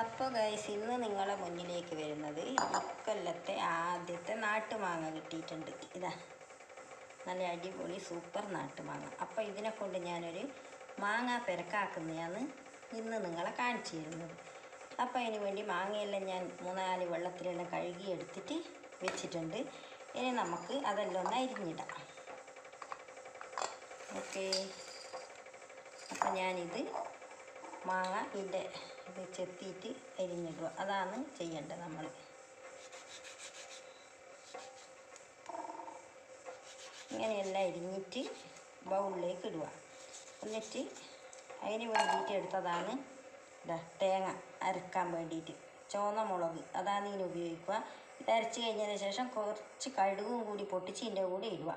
അപ്പോൾ ഗൈസ് ഇന്ന് നിങ്ങളെ മുന്നിലേക്ക് വരുന്നത് ഇക്കൊല്ലത്തെ ആദ്യത്തെ നാട്ടുമാങ്ങ കിട്ടിയിട്ടുണ്ട്. ഇതാ നല്ല അടിപൊളി സൂപ്പർ നാട്ടുമാങ്ങ. അപ്പോൾ ഇതിനെ കൊണ്ട് ഞാനൊരു മാങ്ങ പെരക്കാക്കുന്നതാണ് ഇന്ന് നിങ്ങളെ കാണിച്ചു തരുന്നത്. അപ്പോൾ അതിന് വേണ്ടി മാങ്ങയെല്ലാം ഞാൻ മൂന്നാൽ വെള്ളത്തിലെല്ലാം കഴുകി എടുത്തിട്ട് വെച്ചിട്ടുണ്ട്. ഇനി നമുക്ക് അതെല്ലാം ഒന്ന് അരിഞ്ഞിടാം. ഓക്കേ അപ്പം ഞാനിത് മാങ്ങ ഇതിന്റെ ഇത് ചെത്തിയിട്ട് അരിഞ്ഞിടുക. അതാണ് ചെയ്യേണ്ടത് നമ്മൾ. ഇങ്ങനെയെല്ലാം അരിഞ്ഞിട്ട് ബൗളിലേക്ക് ഇടുക. എന്നിട്ട് അതിന് വേണ്ടിയിട്ട് എടുത്തതാണ് തേങ്ങ അരക്കാൻ വേണ്ടിയിട്ട്. ചുവന്ന മുളക് അതാണ് ഇതിന് ഉപയോഗിക്കുക. ഇത് അരച്ച് കഴിഞ്ഞതിന് ശേഷം കുറച്ച് കടുകും കൂടി പൊട്ടിച്ച് ഇതിന്റെ കൂടെ ഇടുക.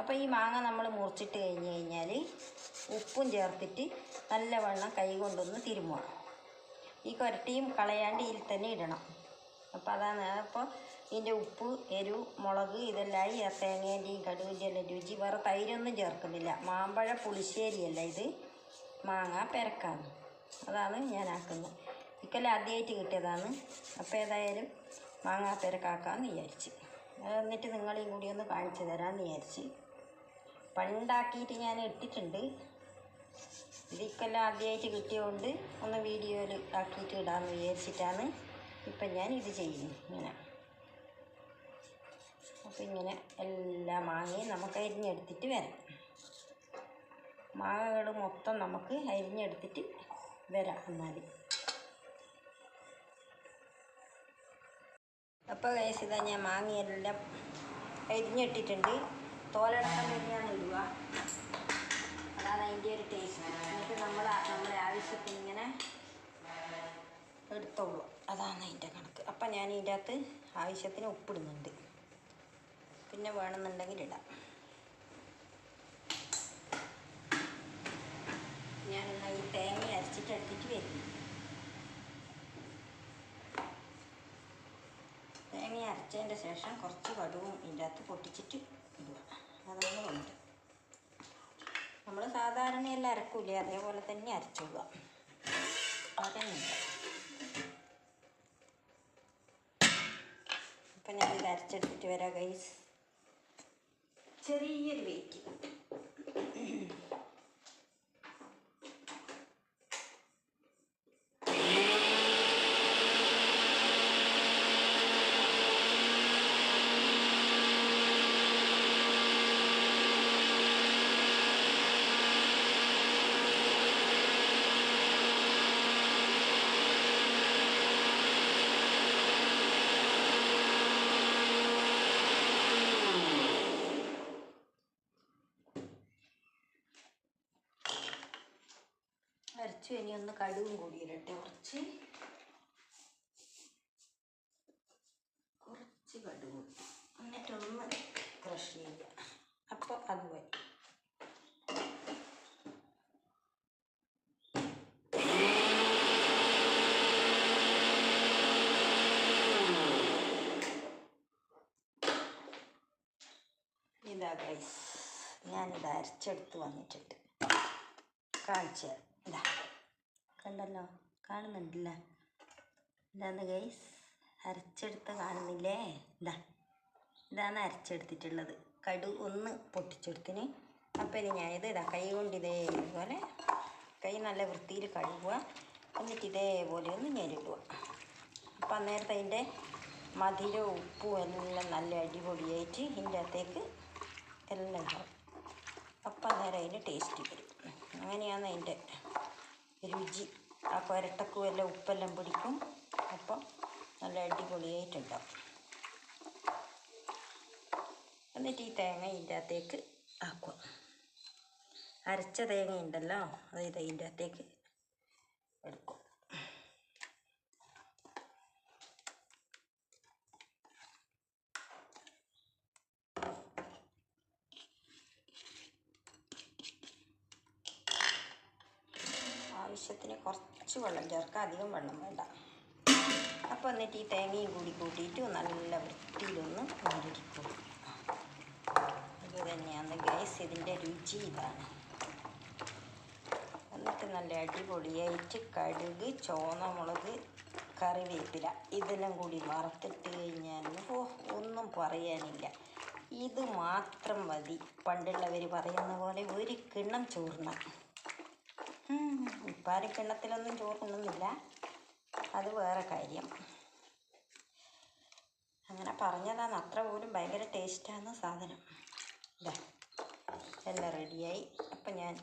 അപ്പോൾ ഈ മാങ്ങ നമ്മൾ മുറിച്ചിട്ട് കഴിഞ്ഞ് കഴിഞ്ഞാൽ ഉപ്പും ചേർത്തിട്ട് നല്ലവണ്ണം കൈ കൊണ്ടൊന്ന് തിരുമുക. ഈ കുരട്ടിയും കളയാണ്ട് ഇതിൽ തന്നെ ഇടണം. അപ്പോൾ അതാണ്. അപ്പോൾ ഇതിന്റെ ഉപ്പ് എരിവ് മുളക് ഇതെല്ലാം ഈ തേങ്ങേന്റെയും കടുകിന്റെ എല്ലാം രുചി. വേറെ തൈരൊന്നും ചേർക്കുന്നില്ല. മാമ്പഴ പുളിശ്ശേരിയല്ല ഇത്. മാങ്ങ പെരക്കാണ്. അതാണ് ഞാൻ ആക്കുന്നത്. ഇക്കെല്ലാം ആദ്യമായിട്ട് കിട്ടിയതാണ്. അപ്പോൾ ഏതായാലും മാങ്ങ പെരക്കാക്കാമെന്ന് വിചാരിച്ച്. എന്നിട്ട് നിങ്ങളെയും കൂടി ഒന്ന് കാണിച്ചു തരാമെന്ന് വിചാരിച്ച്. പണ്ടാക്കിയിട്ട് ഞാൻ ഇട്ടിട്ടുണ്ട്. ഇത് ഇക്കൊല്ലം ആദ്യമായിട്ട് കിട്ടിയതുകൊണ്ട് ഒന്ന് വീഡിയോയിൽ ആക്കിയിട്ട് ഇടാമെന്ന് വിചാരിച്ചിട്ടാണ് ഇപ്പം ഞാൻ ഇത് ചെയ്യുന്നത് ഇങ്ങനെ. അപ്പം ഇങ്ങനെ എല്ലാ മാങ്ങയും നമുക്ക് അരിഞ്ഞെടുത്തിട്ട് വരാം. മാങ്ങകൾ മൊത്തം നമുക്ക് അരിഞ്ഞെടുത്തിട്ട് വരാം എന്നാൽ. അപ്പോൾ കഴിച്ച് ഇതാ ഞാൻ മാങ്ങയെല്ലാം അരിഞ്ഞിട്ടിട്ടുണ്ട്. തോലടക്കം കഴിഞ്ഞാൽ ഇടുക. അതാണ് അതിന്റെ ഒരു ടേസ്റ്റ് എന്നിട്ട് നമ്മൾ നമ്മുടെ ആവശ്യത്തിന് ഇങ്ങനെ എടുത്തോളൂ. അതാണ് അതിന്റെ കണക്ക്. അപ്പം ഞാൻ ഇതിന്റെ അകത്ത് ആവശ്യത്തിന് ഉപ്പിടുന്നുണ്ട്. പിന്നെ വേണമെന്നുണ്ടെങ്കിൽ ഇടാം. ഞാനെന്നാൽ ഈ തേങ്ങ അരച്ചിട്ട് എടുത്തിട്ട് വരുന്നു തേങ്ങ അരച്ചതിന്റെ ശേഷം കുറച്ച് കടുവും ഇതിന്റെ അകത്ത് പൊട്ടിച്ചിട്ട് ഇടുക. അതാണ് കൊണ്ട് നമ്മൾ സാധാരണ എല്ലാം അരക്കൂലേ? അതേപോലെ തന്നെ അരച്ചോളുക. അതന്നെയില്ല അപ്പം ഞാനിത് അരച്ചെടുത്തിട്ട് വരാം ഗൈസ് ചെറിയൊരു വെയിറ്റ് അരച്ചു ഇനി ഒന്ന് കടുവും കൂടി ഇടട്ടെ. കുറച്ച് കുറച്ച് കടുവും എന്നിട്ടൊന്ന് ക്രഷ് ചെയ്യുക. അപ്പോൾ അത് വരും ഞാനിത് അരച്ചെടുത്ത് വന്നിട്ടുണ്ട്. കാണിച്ചു. ഇതാ. കണ്ടല്ലോ? കാണുന്നുണ്ടല്ല? ഇതാണ് ഗൈസ് അരച്ചെടുത്ത് കാണുന്നില്ലേ? ഇതാ. ഇതാണ് അരച്ചെടുത്തിട്ടുള്ളത്. കടു ഒന്ന് പൊട്ടിച്ചെടുത്തിന്. അപ്പം ഇനി ഞാനിത് ഇതാ കൈ കൊണ്ട് ഇതേപോലെ കൈ നല്ല വൃത്തിയിൽ കഴുകുക. എന്നിട്ട് ഇതേപോലെ ഒന്ന് ഞെരിടുക അപ്പം അന്നേരത്തെ അതിന്റെ മധുരവും ഉപ്പും എല്ലാം നല്ല അടിപൊളിയായിട്ട് ഇതിന്റെ അകത്തേക്ക് എല്ലാം ഉണ്ടാവും അപ്പം അന്നേരം അതിന്റെ ടേസ്റ്റ് വരും. അങ്ങനെയാണ് അതിന്റെ രുചി. ആ പുരട്ടക്കും എല്ലാം ഉപ്പെല്ലാം പിടിക്കും. അപ്പം നല്ല അടിപൊളിയായിട്ടുണ്ടാവും. എന്നിട്ട് ഈ തേങ്ങ ഇതിന്റെ അകത്തേക്ക് ആക്കുക. അരച്ച തേങ്ങ ഉണ്ടല്ലോ അത് ഇത് ഇതിന്റെ അകത്തേക്ക് എടുക്കും. ആവശ്യത്തിന് കുറച്ച് വെള്ളം ചേർക്കുക അധികം വെള്ളം വേണ്ട. അപ്പോൾ എന്നിട്ട് ഈ തേങ്ങയും കൂടി കൂട്ടിയിട്ട് നല്ല വൃത്തിയിലൊന്ന് കൊണ്ടിരിക്കും ഇത് തന്നെയാണ് ഗ്യാസ് ഇതിന്റെ രുചി ഇതാണ്. എന്നിട്ട് നല്ല അടിപൊളിയായിട്ട് കടുക് ചുവന്ന മുളക് കറിവേപ്പില ഇതെല്ലാം കൂടി വറുത്തിട്ട് കഴിഞ്ഞാൽ ഓ ഒന്നും പറയാനില്ല. ഇത് മാത്രം മതി. പണ്ടുള്ളവർ പറയുന്ന പോലെ ഒരു കിണ്ണം ചോറിന ഇപ്പം ആരും കിണ്ണത്തിലൊന്നും ചോറുണ്ണുന്നില്ല അത് വേറെ കാര്യം. അങ്ങനെ പറഞ്ഞതാണ് അത്ര പോലും ഭയങ്കര ടേസ്റ്റാണ് സാധനം. ഇതാ എല്ലാം റെഡിയായി. അപ്പം ഞാൻ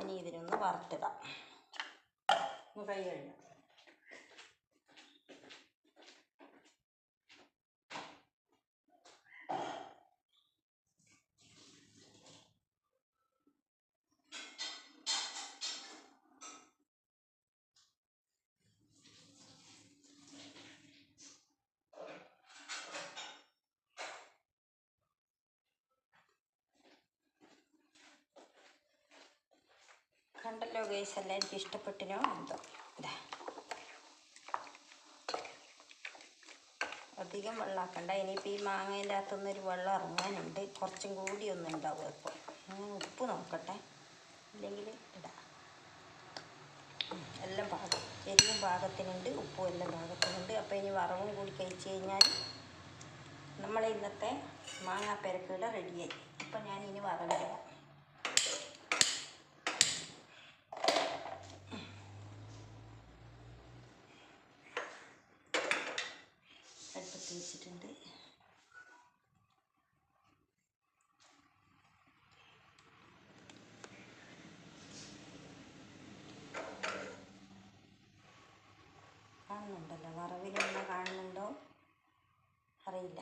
ഇനി ഇതിനൊന്ന് വറുത്തിടാം. കൈ കഴിഞ്ഞു കണ്ടല്ലോ ഗൈസ് അല്ല എനിക്ക് ഇഷ്ടപ്പെട്ടിനോ എന്തോ. ഇതാ അധികം വെള്ളമാക്കണ്ട ഇനിയിപ്പോൾ ഈ മാങ്ങേന്റെ അകത്തുനിന്ന് ഒരു വെള്ളം ഇറങ്ങാനുണ്ട്. കുറച്ചും കൂടി ഒന്നും ഉണ്ടാവും ഇപ്പോൾ അങ്ങനെ ഉപ്പ് നോക്കട്ടെ. ഇല്ലെങ്കിൽ ഇടാം. എല്ലാം പാകം. എരിവും പാകത്തിനുണ്ട്. ഉപ്പും എല്ലാം പാകത്തിനുണ്ട്. അപ്പോൾ ഇനി വറവും കൂടി കഴിച്ച് കഴിഞ്ഞാൽ നമ്മളെ ഇന്നത്തെ മാങ്ങാപ്പരക്കൂടെ റെഡിയായി അപ്പോൾ ഞാൻ ഇനി വറവിടാം. അടുപ്പത്ത് വെച്ചിട്ടുണ്ട്. കാണുന്നുണ്ടല്ലോ. വറവിലെല്ലാം കാണുന്നുണ്ടോ? അറിയില്ല.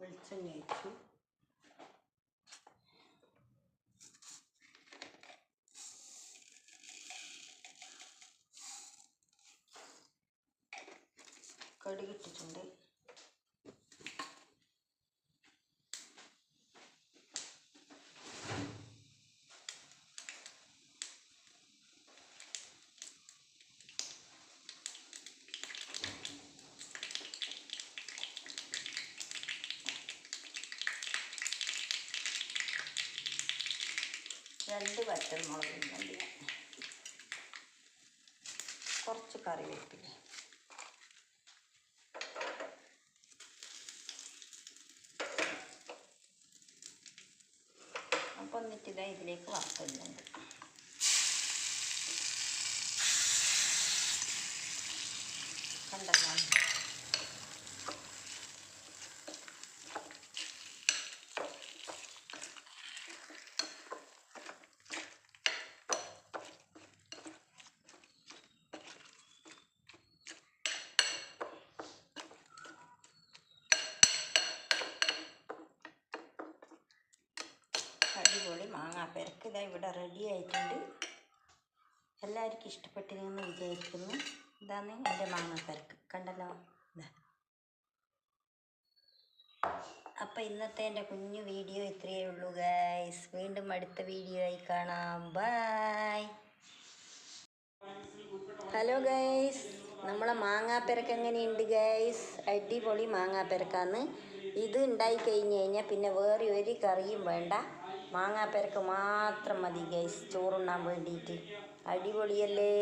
വെളിച്ചെണ്ണ ഒഴിച്ചു. രണ്ട് വറ്റൽമുളക് മുളക് ഞാൻ കുറച്ച് കറിവേപ്പില. അപ്പം എന്നിട്ട് ഇതാ ഇതിലേക്ക് വറുത്തിടുന്നുണ്ട്. കണ്ടല്ലോ അടിപൊളി ഇതാ ഇവിടെ റെഡി ആയിട്ടുണ്ട്. എല്ലാവർക്കും ഇഷ്ടപ്പെട്ടിരുന്നു വിചാരിക്കുന്നു. ഇതാണ് എന്റെ മാങ്ങാപ്പെരക്ക് കണ്ടല്ലോ? അപ്പം ഇന്നത്തെ എന്റെ കുഞ്ഞു വീഡിയോ ഇത്രയേ ഉള്ളൂ ഗൈസ് വീണ്ടും അടുത്ത വീഡിയോ ആയി കാണാം. ബായ് ഹലോ ഗൈസ് നമ്മളെ മാങ്ങാപ്പെരക്ക് എങ്ങനെയുണ്ട് ഗൈസ് അടിപൊളി മാങ്ങാപ്പെരക്കാന്ന് ഇത് ഉണ്ടായി കഴിഞ്ഞ് കഴിഞ്ഞാൽ പിന്നെ വേറെ ഒരു കറിയും വേണ്ട. മാങ്ങാപ്പെരക്ക് മാത്രം മതി ഗൈസ് ചോറുണ്ണാൻ വേണ്ടിയിട്ട് അടിപൊളിയല്ലേ?